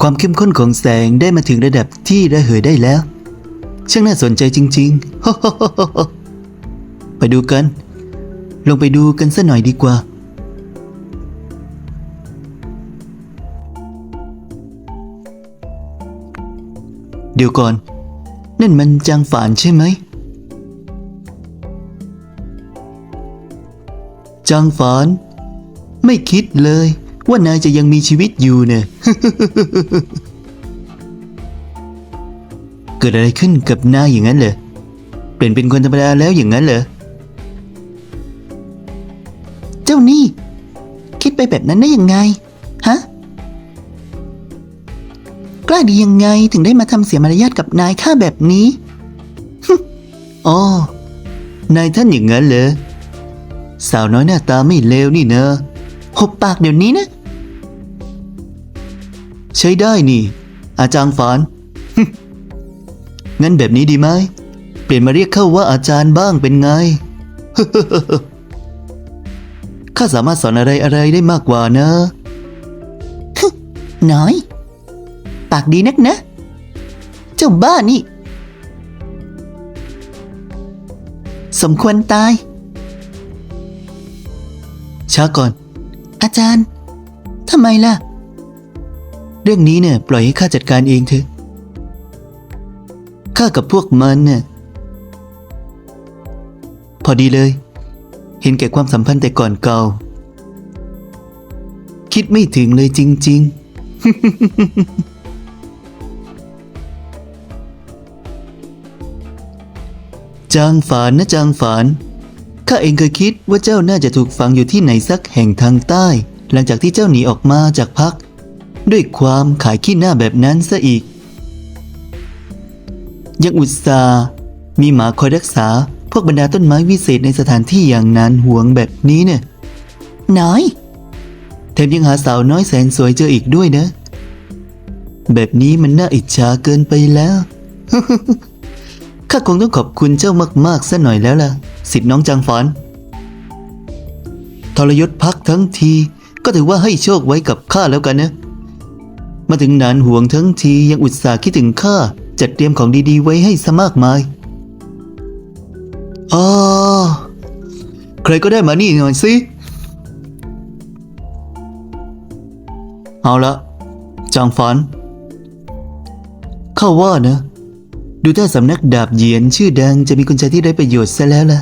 ความเข้มข้นของแสงได้มาถึงระดับที่ระเหยได้แล้ว ช่างน่าสนใจจริงๆ ไปดูกัน ลงไปดูกันสัหน่อยดีกว่า เดี๋ยวก่อน นั่นมันจางฝานใช่ไหม จางฝาน ไม่คิดเลย ว่านายจะยังมีชีวิตอยู่เนี่ยเกิดอะไรขึ้นกับนายอย่างนั้นเหรอเปลี่ยนเป็นคนธรรมดาแล้วอย่างนั้นเหรอเจ้านี่ คิดไปแบบนั้นได้ยังไงฮะกล้าดียังไงถึงได้มาทำเสียมารยาทกับนายข้าแบบนี้อ๋อนายท่านอย่างนั้นเหรอสาวน้อยหน้าตาไม่เลวนี่เนอะหบปากเดี๋ยวนี้นะ ใช้ได้นี่ อาจารย์ฝาน งั้นแบบนี้ดีไหม เปลี่ยนมาเรียกเข้าว่าอาจารย์บ้างเป็นไง ข้าสามารถสอนอะไรอะไรได้มากกว่านะน้อย ปากดีนักนะ เจ้าบ้านี่ สมควรตาย ช้าก่อน อาจารย์ทำไมล่ะ เรื่องนี้เนี่ยปล่อยให้ข้าจัดการเองเถอะ ข้ากับพวกมันเนี่ยพอดีเลย เห็นแก่ความสัมพันธ์แต่ก่อนเก่า คิดไม่ถึงเลยจริง ๆจางฝานนะจางฝานข้าเองเคยคิดว่าเจ้าน่าจะถูกฝังอยู่ที่ไหนสักแห่งทางใต้ หลังจากที่เจ้าหนีออกมาจากพัก ด้วยความขายขี้หน้าแบบนั้นซะอีก ยังอุตส่าห์มีหมาคอยรักษาพวกบรรดาต้นไม้วิเศษในสถานที่อย่างนั้นห่วงแบบนี้เนี่ยน้อยแถมยังหาสาวน้อยแสนสวยเจออีกด้วยนะ แบบนี้มันน่าอิจฉาเกินไปแล้ว ข้าคงต้องขอบคุณเจ้ามากๆซะหน่อยแล้วล่ะ สิทธิ์น้องจางฝานทรยศพักทั้งทีก็ถือว่าให้โชคไว้กับข้าแล้วกันนะ มาถึงนานห่วงทั้งทียังอุตส่าห์คิดถึงข้าจัดเตรียมของดีๆ ไว้ให้ซะมากมายอ๋อใครก็ได้มานี่หน่อยสิ เอาละจางฝันข้าว่านะ ดูถ้าสำนักดาบเหยียนชื่อดังจะมีกุญแจที่ได้ประโยชน์ซะแล้วล่ะ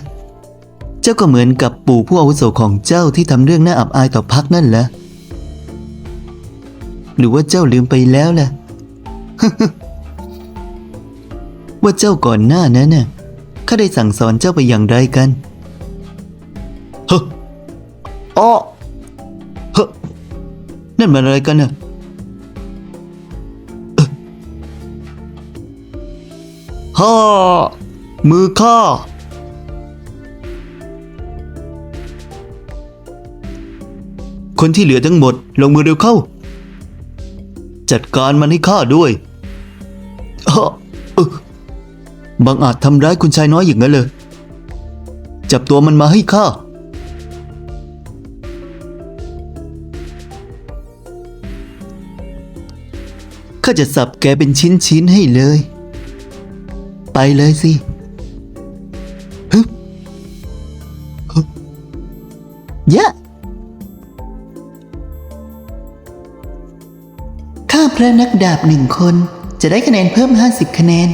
เจ้าก็เหมือนกับปู่ผู้อาวุโสของเจ้าที่ทำเรื่องน่าอับอายต่อพักนั่นแหละ หรือว่าเจ้าลืมไปแล้วล่ะ ว่าเจ้าก่อนหน้านั้นน่ะข้าได้สั่งสอนเจ้าไปอย่างไรกันเฮ้ออ้อเฮ้นั่นมันอะไรกันน่ะฮ่ามือข้าคนที่เหลือทั้งหมด ลงมือเร็วเข้า จัดการมันให้ข้าด้วยอ้อบางอาจทำร้ายคุณชายน้อยอย่างนั้นเลย จับตัวมันมาให้ข้า ข้าจะสับแกเป็นชิ้นๆให้เลย ไปเลยสิฮึฮึยะ ระนักดาบหนึ่งคนจะได้คะแนนเพิ่ม 50 คะแนน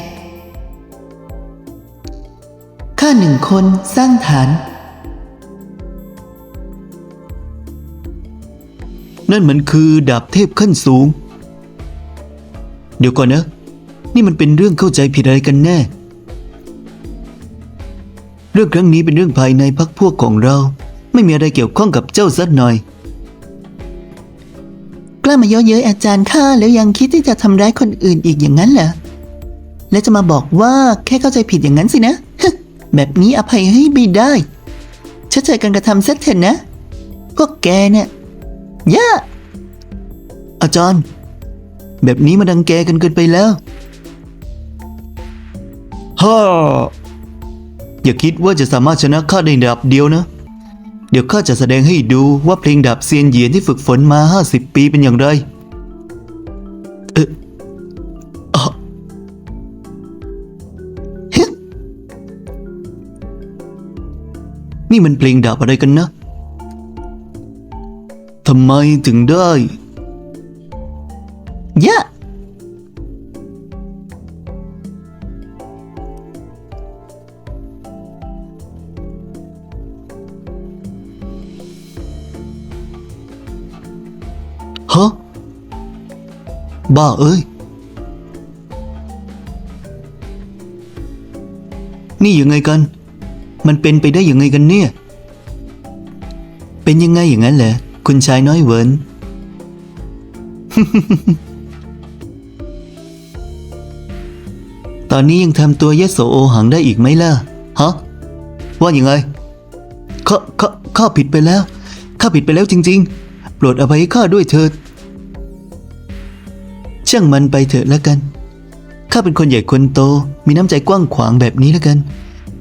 ข้าหนึ่งคนสร้างฐาน นั่นมันคือดาบเทพขั้นสูง เดี๋ยวก่อนนะ นี่มันเป็นเรื่องเข้าใจผิดอะไรกันแน่ เรื่องครั้งนี้เป็นเรื่องภายในพักพวกของเรา ไม่มีอะไรเกี่ยวข้องกับเจ้าสักหน่อย ล้ามาเย้อเย้ยอาจารย์ข้าแล้วยังคิดที่จะทำร้ายคนอื่นอีกอย่างนั้นเหรอ และจะมาบอกว่าแค่เข้าใจผิดอย่างนั้นสินะ แบบนี้อภัยให้ไม่ได้ชดเชยการกระทำเสร็จเถอะนะ พวกแกเนี่ยย่าอาจารย์ แบบนี้มาดังแกกันเกินไปแล้วฮ่าอย่าคิดว่าจะสามารถชนะข้าในดาบเดียวนะ เดี๋ยวข้าจะแสดงให้ดูว่าเพลงดาบเซียนเหยียนที่ฝึกฝนมา 50 ปีเป็นอย่างไร เออนี่มันเพลงดาบอะไรกันนะ ทำไมถึงได้ ยะ yeah. บ้าเอ้ย นี่ยังไงกัน มันเป็นไปได้ยังไงกันเนี่ย เป็นยังไงอย่างนั้นแหละ คุณชายน้อยเวินตอนนี้ยังทำตัวยโสโอหังได้อีกไหมล่ะ ฮะ ว่าอย่างไงข้าข้าข้าผิดไปแล้ว ข้าผิดไปแล้วจริง ๆ โปรดอภัยให้ข้าด้วยเถิด ช่างมันไปเถอะแล้วกัน ข้าเป็นคนใหญ่คนโต มีน้ำใจกว้างขวางแบบนี้แล้วกัน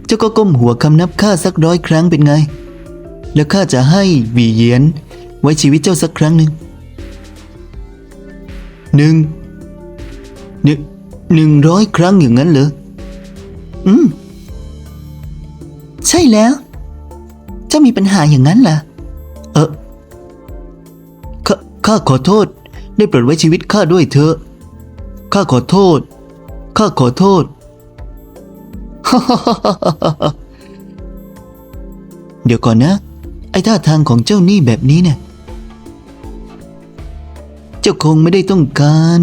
เจ้าก็ก้มหัวคำนับข้าสักร้อยครั้งเป็นไง แล้วข้าจะให้หวีเยียน ไว้ชีวิตเจ้าสักครั้งหนึ่งหนึ่งหนึ่งหนึ่งร้อยครั้งอย่างนั้นเหรอ อืม ใช่แล้ว เจ้ามีปัญหาอย่างนั้นล่ะ เออข้าข้าขอโทษ ได้โปรดไว้ชีวิตข้าด้วยเถอะ ข้าขอโทษ ข้าขอโทษ เดี๋ยวก่อนนะ ไอ้ท่าทางของเจ้านี่แบบนี้เนี่ย เจ้าคงไม่ได้ต้องการ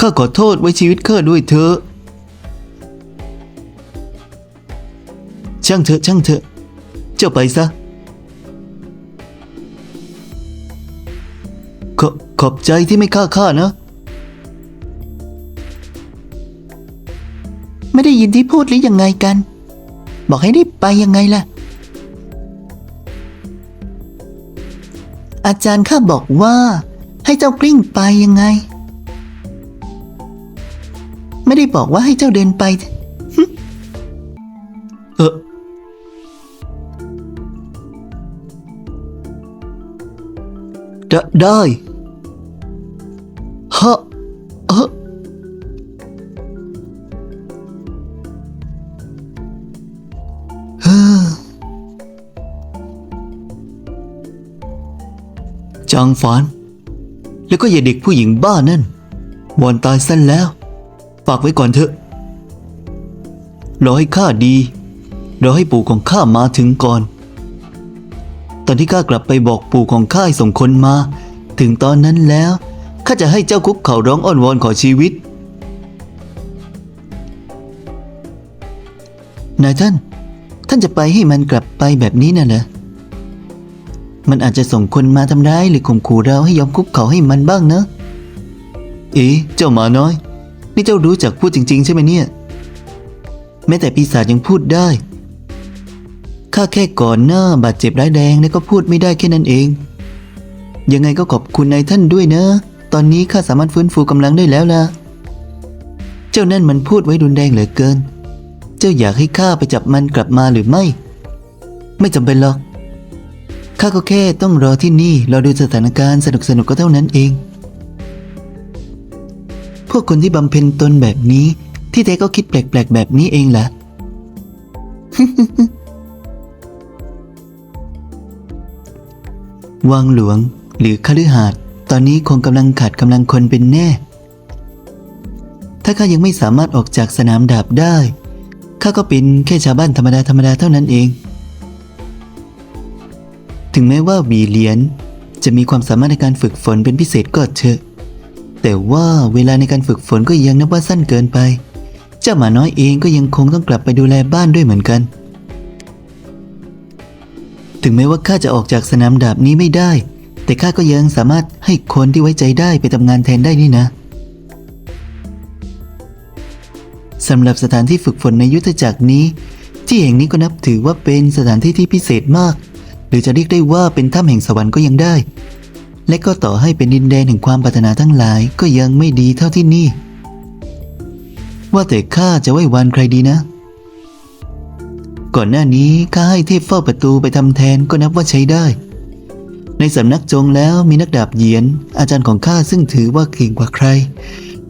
ข้าขอโทษไว้ชีวิตข้าด้วยเถอะช่างเถอะช่างเถอะ เจ้าไปซะ ขอขอบใจที่ไม่ฆ่าข้านะ ไม่ได้ยินที่พูดหรือยังไงกัน บอกให้รีบไปยังไงล่ะ อาจารย์ข้าบอกว่า ให้เจ้ากลิ้งไปยังไง ไม่ได้บอกว่าให้เจ้าเดินไปหึเออได้ได้างฟาน แล้วก็อย่าเด็กผู้หญิงบ้านั่นวอนตายสั้นแล้ว ฝากไว้ก่อนเถอะ รอให้ข้าดี รอให้ปู่ของข้ามาถึงก่อน ตอนที่ข้ากลับไปบอกปู่ของข้าส่งคนมา ถึงตอนนั้นแล้วข้าจะให้เจ้าคุกเข่าร้องอ้อนวอนขอชีวิต นายท่าน ท่านจะไปให้มันกลับไปแบบนี้น่ะเหรอ มันอาจจะส่งคนมาทำร้ายหรือข่มขู่เราให้ยอมคุกเข่าให้มันบ้างนะ เอ๊ะเจ้าหมาน้อย นี่เจ้ารู้จักพูดจริง ๆ ใช่ไหมเนี่ย แม้แต่ปีศาจยังพูดได้ ข้าแค่ก่อนหน้าบาดเจ็บร้ายแรงแล้วก็พูดไม่ได้แค่นั้นเอง ยังไงก็ขอบคุณนายท่านด้วยนะ ตอนนี้ข้าสามารถฟื้นฟูกำลังได้แล้วล่ะ เจ้านั่นมันพูดไว้รุนแรงเหลือเกิน เจ้าอยากให้ข้าไปจับมันกลับมาหรือไม่ ไม่จำเป็นหรอก ข้าก็แค่ต้องรอที่นี่รอดูสถานการณ์สนุกสนุกๆก็เท่านั้นเอง พวกคนที่บำเพ็ญตนแบบนี้ ที่แท้ก็คิดแปลกๆแบบนี้เองแหละวังหลวงหรือคฤหาสน์ตอนนี้คงกำลังขาดกำลังคนเป็นแน่ ถ้าข้ายังไม่สามารถออกจากสนามดาบได้ ข้าก็เป็นแค่ชาวบ้านธรรมดาธรรมดาเท่านั้นเอง ถึงแม้ว่าวีเหรียญจะมีความสามารถในการฝึกฝนเป็นพิเศษก็เถอะ แต่ว่าเวลาในการฝึกฝนก็ยังนับว่าสั้นเกินไป เจ้าหมาน้อยเองก็ยังคงต้องกลับไปดูแลบ้านด้วยเหมือนกัน ถึงแม้ว่าข้าจะออกจากสนามดาบนี้ไม่ได้ แต่ข้าก็ยังสามารถให้คนที่ไว้ใจได้ไปทำงานแทนได้นี่นะสำหรับสถานที่ฝึกฝนในยุทธจักรนี้ ที่แห่งนี้ก็นับถือว่าเป็นสถานที่ที่พิเศษมาก หรือจะเรียกได้ว่าเป็นถ้ำแห่งสวรรค์ก็ยังได้ และก็ต่อให้เป็นดินแดนแห่งความปรารถนาทั้งหลายก็ยังไม่ดีเท่าที่นี่ ว่าแต่ข้าจะไว้วานใครดีนะ ก่อนหน้านี้ข้าให้เทพเฝ้าประตูไปทำแทนก็นับว่าใช้ได้ ในสำนักจงแล้วมีนักดาบเหยียน อาจารย์ของข้าซึ่งถือว่าเก่งกว่าใคร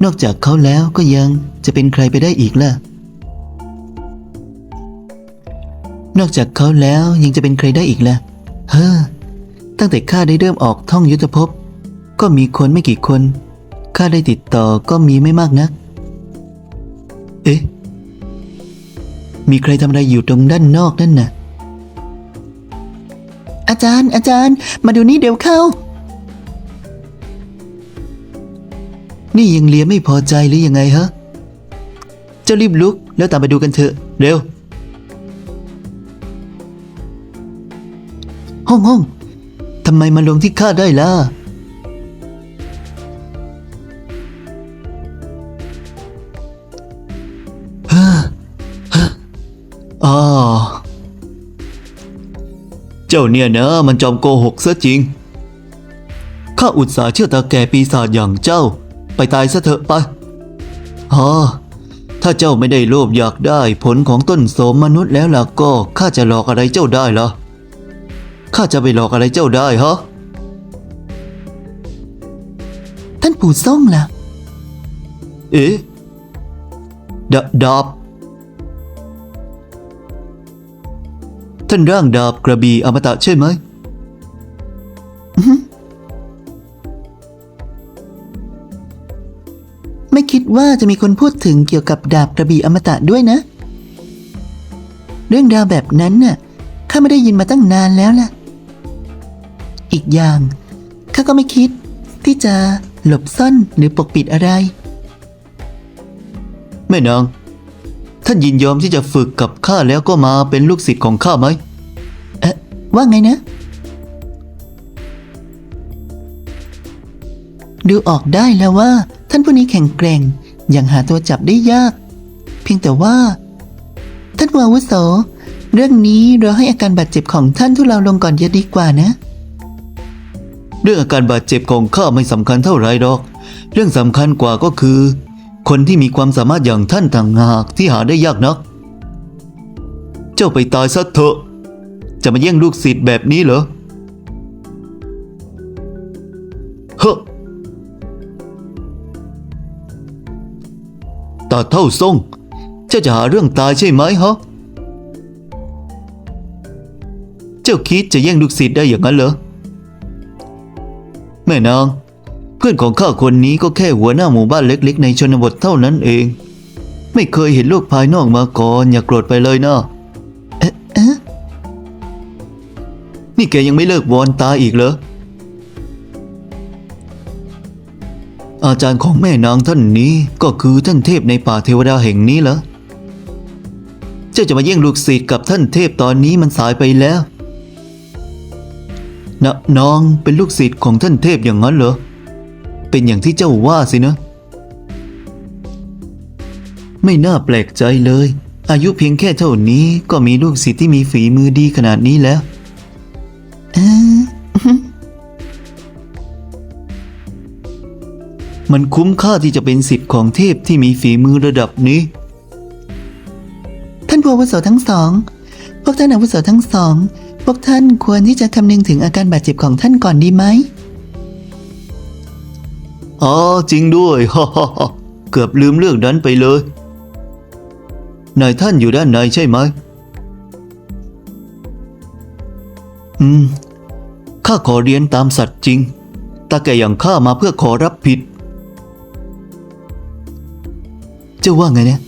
นอกจากเขาแล้วก็ยังจะเป็นใครไปได้อีกล่ะ นอกจากเขาแล้วยังจะเป็นใครได้อีกล่ะเฮ้อตั้งแต่ข้าได้เริ่มออกท่องยุทธภพ ก็มีคนไม่กี่คนข้าได้ติดต่อก็มีไม่มากนัก เอ๊ะ มีใครทำอะไรอยู่ตรงด้านนอกนั่นน่ะ อาจารย์ อาจารย์ มาดูนี่เดี๋ยวเข้า นี่ยังเลียไม่พอใจหรือยังไงฮะ เจ้ารีบลุกแล้วตามไปดูกันเถอะ เร็ว ห้องห้องทำไมมาลงที่ข้าได้ล่ะเฮ้อเฮ้ออ๋อเจ้าเนี่ยนะมันจอมโกหกซะจริง ข้าอุตส่าห์เชื่อตาแก่ปีศาจอย่างเจ้า ไปตายซะเถอะไปอ๋อถ้าเจ้าไม่ได้โลภอยากได้ผลของต้นโสมมนุษย์แล้วล่ะก็ข้าจะหลอกอะไรเจ้าได้ล่ะ ข้าจะไปหลอกอะไรเจ้าได้ฮะ ท่านปู่ส่งล่ะ เอ๊ะดาดาบ ท่านร่างดาบกระบี่อมตะใช่ไหม ไม่คิดว่าจะมีคนพูดถึงเกี่ยวกับดาบกระบี่อมตะด้วยนะ เรื่องราวแบบนั้นน่ะ ข้าไม่ได้ยินมาตั้งนานแล้วล่ะ อีกอย่างข้าก็ไม่คิด ที่จะหลบซ่อนหรือปกปิดอะไร แม่นางท่านยินยอมที่จะฝึกกับข้าแล้วก็มาเป็นลูกศิษย์ของข้าไหมเอ๊ะว่าไงนะ ดูออกได้แล้วว่า ท่านผู้นี้แข็งแกร่งอย่างหาตัวจับได้ยาก เพียงแต่ว่า ท่านผู้อาวุโส เรื่องนี้เราให้อาการบาดเจ็บของท่านทุเลาลงก่อนจะดีกว่านะ รื่องอาการบาดเจ็บของข้าไม่สำคัญเท่าไรหรอก เรื่องสำคัญกว่าก็คือ คนที่มีความสามารถอย่างท่านต่างหากที่หาได้ยากนัก เจ้าไปตายซะเถอะ จะมาแย่งลูกศิษย์แบบนี้เหรอเฮ้อตาเท่าทรงเจ้าจะหาเรื่องตายใช่ไหมฮะ เจ้าคิดจะแย่งลูกศิษย์ได้อย่างนั้นเหรอ แม่นาง เพื่อนของข้าคนนี้ก็แค่หัวหน้าหมู่บ้านเล็ก ๆ ในชนบทเท่านั้นเอง ไม่เคยเห็นโลกภายนอกมาก่อนอย่าโกรธไปเลยนะเอ๊ะเอ๊ะนี่แกยังไม่เลิกวอนตายอีกเหรออาจารย์ของแม่นางท่านนี้ก็คือท่านเทพในป่าเทวดาแห่งนี้เหรอ เจ้าจะมาแย่งลูกศิษย์กับท่านเทพตอนนี้มันสายไปแล้ว นะน้องเป็นลูกศิษย์ของท่านเทพอย่างนั้นเหรอ เป็นอย่างที่เจ้าว่าสินะ ไม่น่าแปลกใจเลย อายุเพียงแค่เท่านี้ก็มีลูกศิษย์ที่มีฝีมือดีขนาดนี้แล้วมันคุ้มค่าที่จะเป็นสิทธิ์ของเทพที่มีฝีมือระดับนี้ ท่านผู้อาวุโสทั้งสอง พวกท่านอาวุโสทั้งสอง วกท่านควรที่จะคำนึงถึงอาการบาดเจ็บของท่านก่อนดีไหมอ๋อจริงด้วยฮ่าฮ่าฮ่าเกือบลืมเรื่องนั้นไปเลยนายท่านอยู่ด้านในใช่ไหม อืม ข้าขอเรียนตามสัตว์จริง ตาแก่อย่างข้ามาเพื่อขอรับผิด เจ้าว่าไงเนี่ย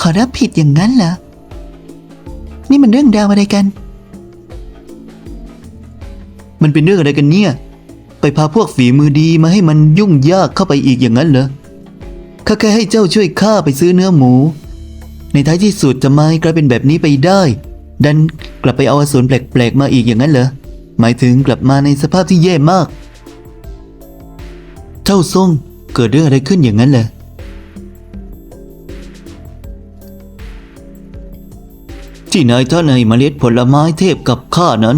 ขอรับผิดอย่างนั้นเหรอ นี่มันเรื่องราวอะไรกัน มันเป็นเรื่องอะไรกันเนี่ย ไปพาพวกฝีมือดีมาให้มันยุ่งยากเข้าไปอีกอย่างนั้นเหรอ ข้าแค่ให้เจ้าช่วยข้าไปซื้อเนื้อหมู ในท้ายที่สุดจะไม่กลายเป็นแบบนี้ไปได้ ดันกลับไปเอาอสูรแปลกๆมาอีกอย่างนั้นเหรอ หมายถึงกลับมาในสภาพที่แย่มาก เจ้าทรงเกิดเรื่องอะไรขึ้นอย่างนั้นเหรอ ที่นายท่านให้เมล็ดผลไม้เทพกับข้านั้น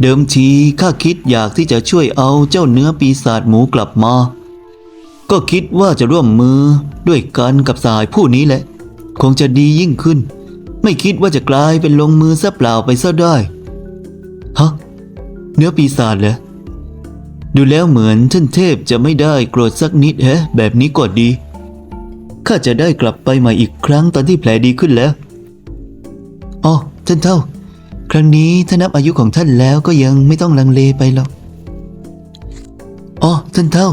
เดิมทีข้าคิดอยากที่จะช่วยเอาเจ้าเนื้อปีศาจหมูกลับมา ก็คิดว่าจะร่วมมือด้วยกันกับสายผู้นี้แหละ คงจะดียิ่งขึ้น ไม่คิดว่าจะกลายเป็นลงมือซะเปล่าไปซะได้ฮะเนื้อปีศาจเหรอดูแล้วเหมือนท่านเทพจะไม่ได้โกรธสักนิดแฮะ แบบนี้ก็ดีข้าจะได้กลับไปใหม่อีกครั้งตอนที่แผลดีขึ้นแล้ว อ๋อท่านเท่า ครั้งนี้ถ้านับอายุของท่านแล้วก็ยังไม่ต้องลังเลไปหรอกอ๋อท่านเท่า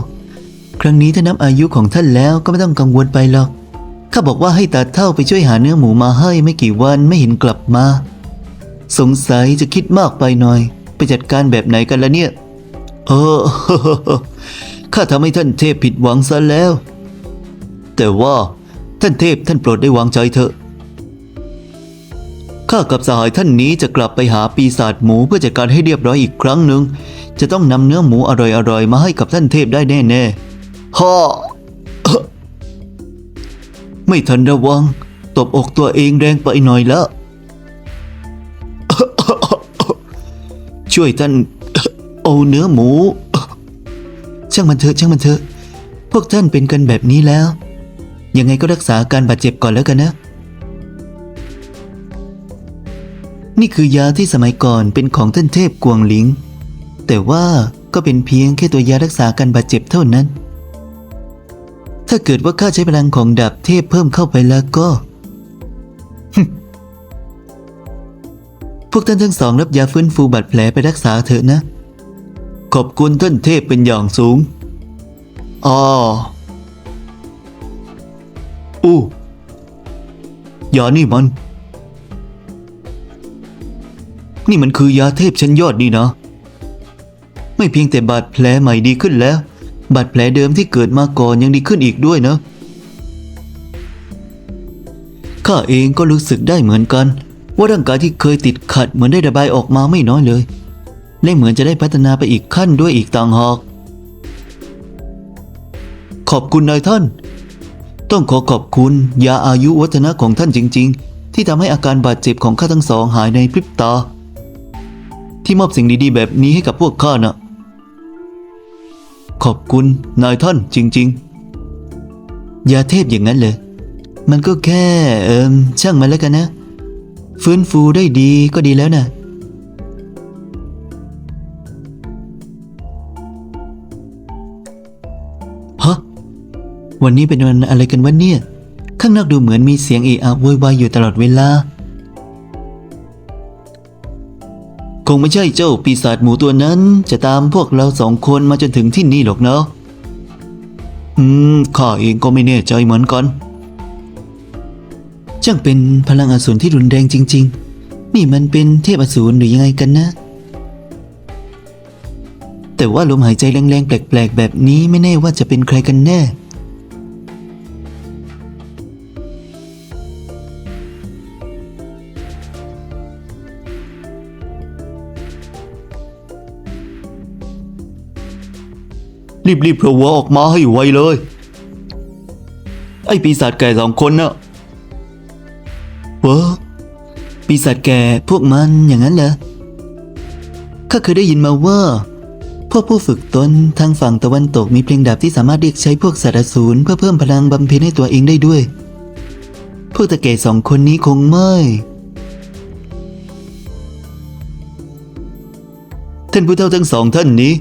ครั้งนี้ถ้านับอายุของท่านแล้วก็ไม่ต้องกังวลไปหรอกข้าบอกว่าให้ตาเท่าไปช่วยหาเนื้อหมูมาให้ไม่กี่วันไม่เห็นกลับมา สงสัยจะคิดมากไปหน่อย ไปจัดการแบบไหนกันละเนี่ย เออข้าทำให้ท่านเทพผิดหวังซะแล้ว แต่ว่าท่านเทพท่านโปรดได้วางใจเถอะ ข้ากับสหายท่านนี้จะกลับไปหาปีศาจหมูเพื่อจัดการให้เรียบร้อยอีกครั้งหนึ่ง จะต้องนำเนื้อหมูอร่อยๆ มาให้กับท่านเทพได้แน่ๆฮ่าไม่ทันระวัง ตบอกตัวเองแรงไปหน่อยแล้ว ช่วยท่านเอาเนื้อหมู ช่างมันเถอะช่างมันเถอะ พวกท่านเป็นกันแบบนี้แล้ว ยังไงก็รักษาอาการบาดเจ็บก่อนแล้วกันนะ นี่คือยาที่สมัยก่อนเป็นของท่านเทพกวงหลิง แต่ว่าก็เป็นเพียงแค่ตัวยารักษาอาการบาดเจ็บเท่านั้น ถ้าเกิดว่าข้าใช้พลังของดาบเทพเพิ่มเข้าไปแล้วก็ พวกท่านทั้งสองรับยาฟื้นฟูบาดแผลไปรักษาเถอะนะ ขอบคุณท่านเทพเป็นอย่างสูงอ๋ออู้ยานี่มัน นี่มันคือยาเทพชั้นยอดนี่นะ ไม่เพียงแต่บาดแผลใหม่ดีขึ้นแล้ว บาดแผลเดิมที่เกิดมาก่อนยังดีขึ้นอีกด้วยนะ ข้าเองก็รู้สึกได้เหมือนกัน ว่าร่างกายที่เคยติดขัดเหมือนได้ระบายออกมาไม่น้อยเลย และเหมือนจะได้พัฒนาไปอีกขั้นด้วยอีกต่างหากขอบคุณนายท่าน ต้องขอขอบคุณยาอายุวัฒนะของท่านจริง ๆ ที่ทำให้อาการบาดเจ็บของข้าทั้งสองหายในพริบตา ที่มอบสิ่งดีๆ แบบนี้ให้กับพวกข้าน่ะขอบคุณนายท่านจริง ๆ ยาเทพอย่างนั้นเลย มันก็แค่เอิมช่างมันแล้วกันนะ ฟื้นฟูได้ดีก็ดีแล้วนะฮะวันนี้เป็นวันอะไรกันวะเนี่ย ข้างนอกดูเหมือนมีเสียงเอะอะโวยวายอยู่ตลอดเวลา คงไม่ใช่เจ้าปีศาจหมูตัวนั้น จะตามพวกเราสองคนมาจนถึงที่นี่หรอกเนาะอืมข้าเองก็ไม่แน่ใจเหมือนกันช่างเป็นพลังอสูรที่รุนแรงจริง ๆ นี่มันเป็นเทพอสูรหรือยังไงกันนะ แต่ว่าลมหายใจแรงๆแปลกๆ แบบนี้ไม่แน่ว่าจะเป็นใครกันแน่ รีบๆโผล่หัวออกมาให้ไวเลย ไอ้ปีศาจแก่สองคนน่ะเวอปีศาจแก่พวกมันอย่างนั้นเหรอข้าเคยได้ยินมาว่า พวกผู้ฝึกตนทางฝั่งตะวันตกมีเพลงดาบที่สามารถเรียกใช้พวกสัตว์อสูรเพื่อเพิ่มพลังบำเพ็ญให้ตัวเองได้ด้วย พวกตะเกสองคนนี้คงไม่ท่านผู้เฒ่าทั้งสองท่านนี้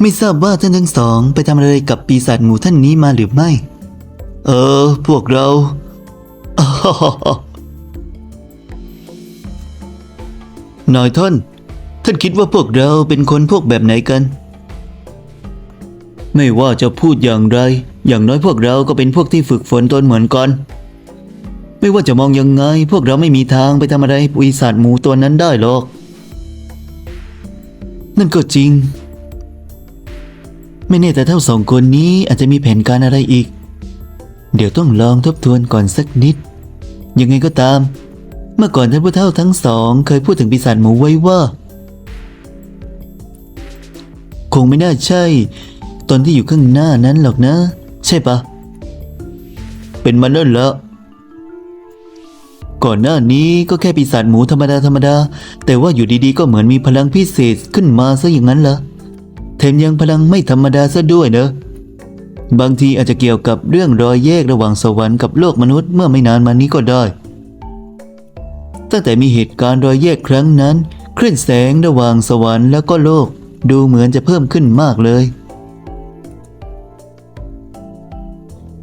ไม่ทราบว่าท่านทั้งสองไปทำอะไรกับปีศาจหมูท่านนี้มาหรือไม่ เออ พวกเรานายท่าน ท่านคิดว่าพวกเราเป็นคนพวกแบบไหนกัน ไม่ว่าจะพูดอย่างไร อย่างน้อยพวกเราก็เป็นพวกที่ฝึกฝนตนเหมือนกัน ไม่ว่าจะมองยังไง พวกเราไม่มีทางไปทำอะไรปีศาจหมูตัวนั้นได้หรอก นั่นก็จริง ไม่แน่แต่เท่าสองคนนี้อาจจะมีแผนการอะไรอีก เดี๋ยวต้องลองทบทวนก่อนสักนิด ยังไงก็ตาม เมื่อก่อนท่านผู้เฒ่าทั้งสอง เคยพูดถึงปีศาจหมูไว้ว่า คงไม่น่าใช่ ตอนที่อยู่ข้างหน้านั้นหรอกนะ ใช่ปะเป็นมันนั่นแล้ว ก่อนหน้านี้ก็แค่ปีศาจหมูธรรมดาธรรมดา แต่ว่าอยู่ดีๆก็เหมือนมีพลังพิเศษขึ้นมาซะอย่างนั้นเหรอแถมยังพลังไม่ธรรมดาซะด้วยเนอะบางทีอาจจะเกี่ยวกับเรื่องรอยแยกระหว่างสวรรค์กับโลกมนุษย์เมื่อไม่นานมานี้ก็ได้ ตั้งแต่มีเหตุการณ์รอยแยกครั้งนั้นคลื่นแสงระหว่างสวรรค์แล้วก็โลก ดูเหมือนจะเพิ่มขึ้นมากเลย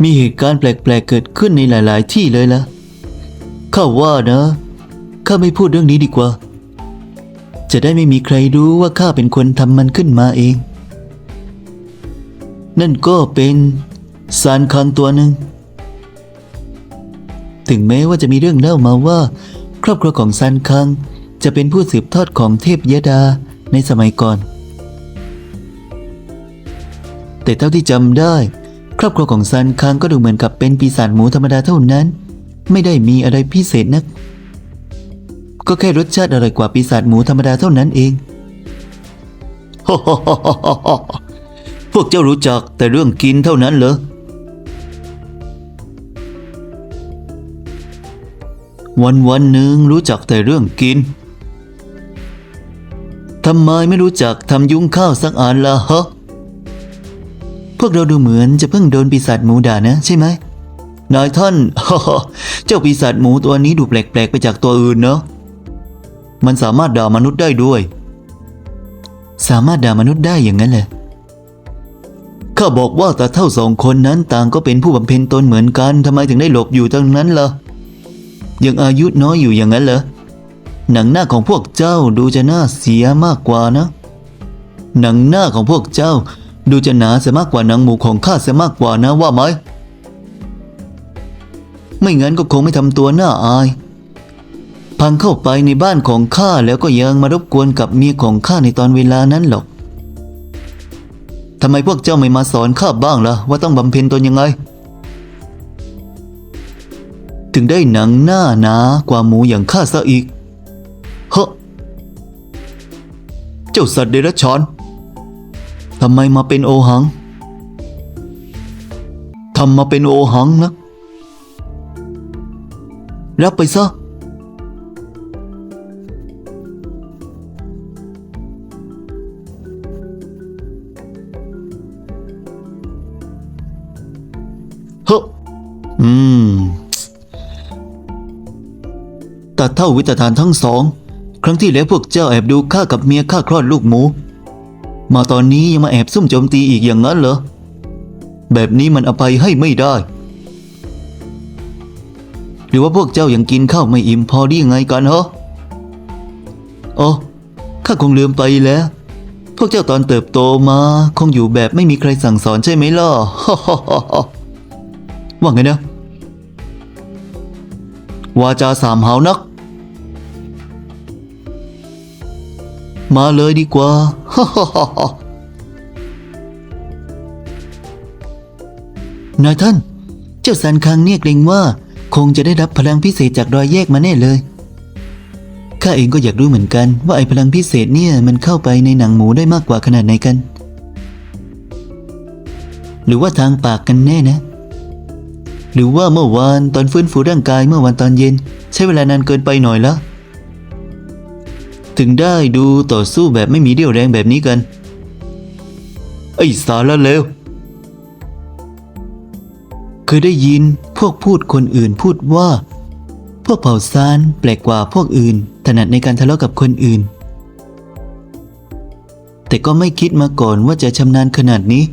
มีเหตุการณ์แปลกๆเกิดขึ้นในหลาย ๆ ที่เลยละ ข้าว่านะ ข้าไม่พูดเรื่องนี้ดีกว่า จะได้ไม่มีใครรู้ว่าข้าเป็นคนทำมันขึ้นมาเอง นั่นก็เป็นซานคังตัวหนึ่ง ถึงแม้ว่าจะมีเรื่องเล่ามาว่า ครอบครัวของซานคังจะเป็นผู้สืบทอดของเทพยดาในสมัยก่อน แต่เท่าที่จำได้ ครอบครัวของซานคังก็ดูเหมือนกับเป็นปีศาจหมูธรรมดาเท่านั้น ไม่ได้มีอะไรพิเศษนัก ก็แค่รสชาติอร่อยกว่าปีศาจหมูธรรมดาเท่านั้นเองพวกเจ้ารู้จักแต่เรื่องกินเท่านั้นเหรอ วันวันหนึ่งรู้จักแต่เรื่องกินทำไมไม่รู้จักทำยุ้งข้าวสักอันละฮะ พวกเราดูเหมือนจะเพิ่งโดนปีศาจหมูด่านะใช่ไหมนายท่าน เจ้าปีศาจหมูตัวนี้ดูแปลกๆไปจากตัวอื่นเนาะมันสามารถด่ามนุษย์ได้ด้วย สามารถด่ามนุษย์ได้อย่างนั้นเลยข้าบอกว่าตาเท่าสองคนนั้นต่างก็เป็นผู้บำเพ็ญตนเหมือนกันทำไมถึงได้หลบอยู่ตรงนั้นล่ะ ยังอายุน้อยอยู่อย่างนั้นเหรอ หนังหน้าของพวกเจ้าดูจะน่าเสียมากกว่านะ หนังหน้าของพวกเจ้าดูจะหนาเสียมากกว่าหนังหมูของข้าเสียมากกว่านะว่าไหม ไม่งั้นก็คงไม่ทำตัวน่าอาย พังเข้าไปในบ้านของข้าแล้วก็ยังมารบกวนกับเมียของข้าในตอนเวลานั้นหรอกทำไมพวกเจ้าไม่มาสอนข้าบ้างล่ะว่าต้องบำเพ็ญตนยังไง ถึงได้หนังหน้าหนากว่าหมูอย่างข้าซะอีกเฮ้อเจ้าสัตว์เดรัจฉานทำไมมาเป็นโอหังทำมาเป็นโอหังนะ รับไปซะ เฮ้ออืม ตัดเท่าวิตฐานทั้งสอง ครั้งที่แล้วพวกเจ้าแอบดูข้ากับเมียข้าคลอดลูกหมู มาตอนนี้ยังมาแอบซุ่มโจมตีอีกอย่างนั้นเหรอ แบบนี้มันอภัยให้ไม่ได้ รือว่าพวกเจ้ายังกินข้าวไม่อิ่มพอไดียังไงกันเหรออ๋อข้าคงลืมไปแล้ว พวกเจ้าตอนเติบโตมาคงอยู่แบบไม่มีใครสั่งสอนใช่ไหมล่ะว่าไงนะวาจาสามหาวนัก มาเลยดีกว่านายท่าน เจ้าสันคังเนี่ยเกรงว่า คงจะได้รับพลังพิเศษจากรอยแยกมาแน่เลย ข้าเองก็อยากรู้เหมือนกัน ว่าไอ้พลังพิเศษเนี่ยมันเข้าไปในหนังหมูได้มากกว่าขนาดไหนกัน หรือว่าทางปากกันแน่นะ หรือว่าเมื่อวานตอนฟื้นฟูร่างกายเมื่อวันตอนเย็น ใช้เวลานานเกินไปหน่อยละถึงได้ดูต่อสู้แบบไม่มีเรี่ยวแรงแบบนี้กัน ไอ้สารเลว เคยได้ยินพวกพูดคนอื่นพูดว่า พวกเผ่าซานแปลกกว่าพวกอื่น ถนัดในการทะเลาะกับคนอื่น แต่ก็ไม่คิดมาก่อนว่าจะชำนาญขนาดนี้